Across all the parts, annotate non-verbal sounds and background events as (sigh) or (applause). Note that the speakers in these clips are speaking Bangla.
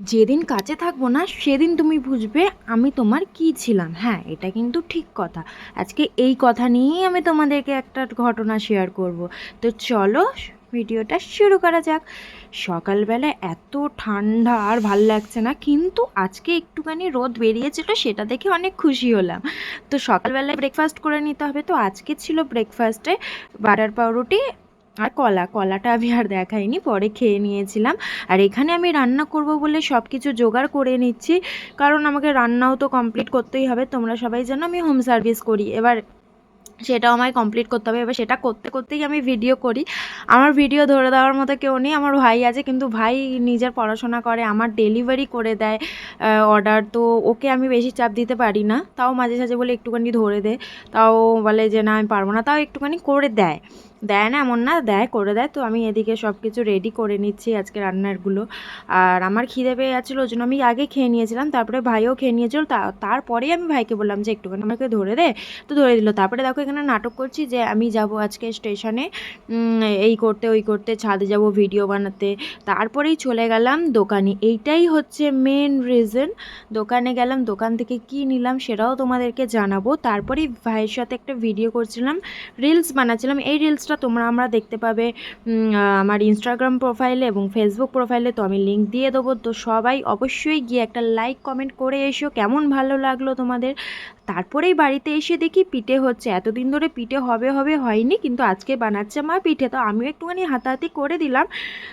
যেদিন কাছে থাকব না, সেদিন তুমি বুঝবে আমি তোমার কী ছিলাম। হ্যাঁ এটা কিন্তু ঠিক কথা। আজকে এই কথা নিয়েই আমি তোমাদেরকে একটা ঘটনা শেয়ার করব। তো চলো, ভিডিওটা শুরু করা যাক। সকালবেলা এত ঠান্ডা আর ভালো লাগছে না, কিন্তু আজকে একটুখানি রোদ বেরিয়েছিল, সেটা দেখে অনেক খুশি হলাম। তো সকালবেলায় ব্রেকফাস্ট করে নিতে হবে। তো আজকে ছিল ব্রেকফাস্টে বাটার পাউরুটি আর কলা, কলাটা আমি আর দেখাইনি, পরে খেয়ে নিয়েছিলাম। আর এখানে আমি রান্না করব বলে সব কিছু জোগাড় করে নিচ্ছি, কারণ আমাকে রান্নাও তো কমপ্লিট করতেই হবে, তোমরা সবাই জানো আমি হোম সার্ভিস করি। এবার সেটাও আমায় কমপ্লিট করতে হবে, এবার সেটা করতে করতেই আমি ভিডিও করি। আমার ভিডিও ধরে দেওয়ার মতো কেউ নেই, আমার ভাই আছে, কিন্তু ভাই নিজের পড়াশোনা করে, আমার ডেলিভারি করে দেয় অর্ডার তো ওকে আমি বেশি চাপ দিতে পারি না, তাও মাঝে সাঝে বলে একটুখানি ধরে দে, তাও বলে যে না আমি পারব না, তাও একটুখানি করে দেয়। দেয় না, এমন না, দেয়, করে দেয়। তো আমি এদিকে সব কিছু রেডি করে নিচ্ছি আজকে রান্নারগুলো। আর আমার খিদে পেয়ে যাচ্ছিল, ওই জন্য আমি আগে খেয়ে নিয়েছিলাম, তারপরে ভাইও খেয়ে নিয়েছিল তারপরেই আমি ভাইকে বললাম যে, একটুখানি আমাকে ধরে দে। তো ধরে দিল। তারপরে দেখো, এখানে নাটক করছি যে, আমি যাব আজকে স্টেশনে এই করতে, ওই করতে, ছাদে যাব ভিডিও বানাতে। তারপরেই চলে গেলাম দোকানে। এইটাই হচ্ছে মেন রিজন দোকানে গেলাম, দোকান থেকে কি নিলাম সেটাও তোমাদেরকে জানাব। তারপরেই ভাইয়ের সাথে একটা ভিডিও করছিলাম রিলস বানাচ্ছিলাম। এই রিলসটা তোমরা আমরা দেখতে পাবে আমার ইনস্টাগ্রাম প্রোফাইলে এবং ফেসবুক প্রোফাইলে তো আমি লিঙ্ক দিয়ে দেবো। তো সবাই অবশ্যই গিয়ে একটা লাইক কমেন্ট করে এসো। কেমন ভালো লাগল তোমাদের? তারপরেই বাড়িতে এসে দেখি পিঠে হচ্ছে। এতদিন ধরে পিঠে হবে হবে হয়নি, কিন্তু আজকে বানাচ্ছে মা পিঠে। তো আমিও একটুখানি হাতাহাতি করে দিলাম।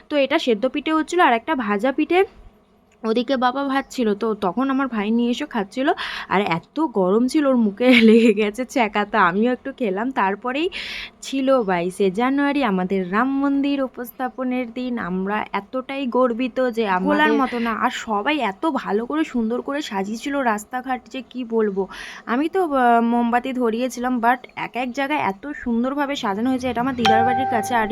তো এটা সেদ্ধ পিঠে হচ্ছিল আর একটা ভাজা পিঠে। ওদিকে বাবা ভাজছিল তো তখন আমার ভাই নিয়ে এসে খাচ্ছিল আর এত গরম ছিল ওর মুখে (laughs) লেগে গেছে ছ্যাঁকাতা আমিও একটু খেলাম। তারপরেই ছিল বাইশে জানুয়ারি আমাদের রাম মন্দির উপস্থাপনের দিন। আমরা এতটাই গর্বিত যে বলার মতো না। আর সবাই এত ভালো করে সুন্দর করে সাজিয়েছিল রাস্তাঘাট যে কি বলব। আমি তো মোমবাতি ধরিয়েছিলাম বাট এক এক জায়গায় এত সুন্দরভাবে সাজানো হয়েছে এটা আমার দিদার বাড়ির কাছে আর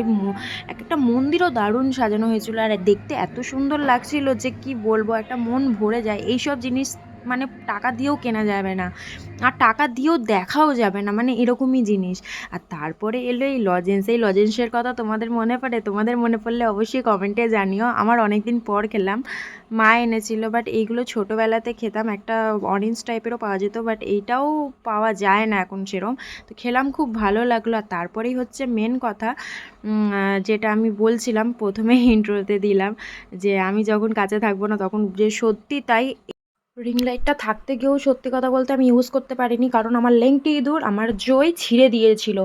এক একটা মন্দিরও দারুণ সাজানো হয়েছিল। আর দেখতে এত সুন্দর লাগছিল যে কি বলব একটা মন ভরে যায়। এইসব জিনিস মানে টাকা দিয়েও কেনা যাবে না। আর টাকা দিয়েও দেখাও যাবে না মানে এরকমই জিনিস। আর তারপরে এলো এই লজেন্স এই লজেন্সের কথা তোমাদের মনে পড়ে? তোমাদের মনে পড়লে অবশ্যই কমেন্টে জানিও। আমার অনেক দিন পর খেলাম, মা এনেছিল বাট এইগুলো ছোটোবেলাতে খেতাম, একটা অরেঞ্জ টাইপেরও পাওয়া যেত বাট এইটাও পাওয়া যায় না এখন সেরম। তো খেলাম, খুব ভালো লাগল। আর তারপরেই হচ্ছে মেন কথা যেটা আমি বলছিলাম, প্রথমে (laughs) ইন্ট্রোতে দিলাম, যে আমি যখন কাছে থাকব না, তখন যে সত্যি তাই রিং লাইটটা থাকতে গিয়েও সত্যি কথা বলতে আমি ইউজ করতে পারিনি, কারণ আমার লেংটি ইঁদুর আমার জয় ছিঁড়ে দিয়েছিল।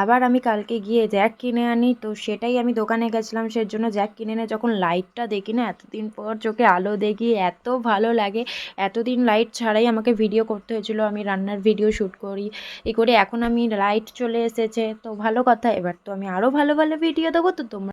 আবার আমি কালকে গিয়ে জ্যাক কিনে আনি, তো সেটাই আমি দোকানে গেছিলাম সের জন্য জ্যাক কিনে এনে যখন লাইটটা দেখি না, এতদিন পর চোখে আলো দেখি, এত ভালো লাগে। এতদিন লাইট ছাড়াই আমাকে ভিডিও করতে হয়েছিল, আমি রান্নার ভিডিও শ্যুট করি, এ করে এখন আমি লাইট চলে এসেছে। তো ভালো কথা, এবার তো আমি আরও ভালো ভালো ভিডিও দেবো, তো তোমরা